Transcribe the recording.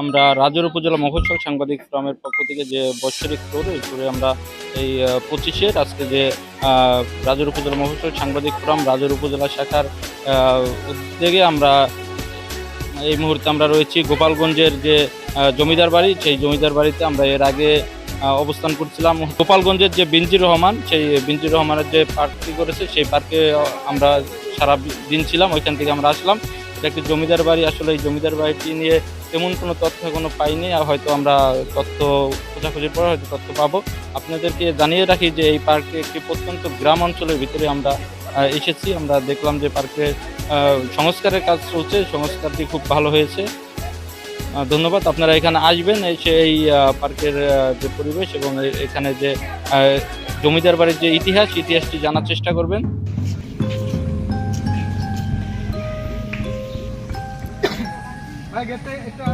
আমরা রাজুর উপজেলা মফস্বল সাংবাদিক ফোরামের পক্ষ থেকে যে বৎসরিক ট্যুর এই ট্যুরে আমরা এই পঁচিশের আজকে যে রাজুর উপজেলা মফস্বল সাংবাদিক ফোরাম, রাজুর উপজেলা শাখার উদ্যোগে আমরা এই মুহূর্তে আমরা রয়েছি। গোপালগঞ্জের যে জমিদার বাড়ি, সেই জমিদার বাড়িতে আমরা এর আগে অবস্থান করছিলাম। গোপালগঞ্জের যে বিনজির রহমান, সেই বিনজির রহমানের যে পার্কটি করেছে, সেই পার্কে আমরা সারা দিন ছিলাম, ওইখান থেকে আমরা আসলাম। এটা একটি জমিদার বাড়ি। আসলে এই জমিদার বাড়িটি নিয়ে তেমন কোনো তথ্য এখনও পাইনি, আর হয়তো আমরা তথ্য খোঁজাখুঁজির পরে হয়তো তথ্য পাবো। আপনাদেরকে জানিয়ে রাখি যে এই পার্কে একটি প্রত্যন্ত গ্রাম অঞ্চলের ভিতরে আমরা এসেছি। আমরা দেখলাম যে পার্কে সংস্কারের কাজ চলছে, সংস্কারটি খুব ভালো হয়েছে। ধন্যবাদ। আপনারা এখানে আসবেন, এসে এই পার্কের যে পরিবেশ এবং এখানে যে জমিদার বাড়ির যে ইতিহাস, ইতিহাসটি জানার চেষ্টা করবেন। গেটে একটা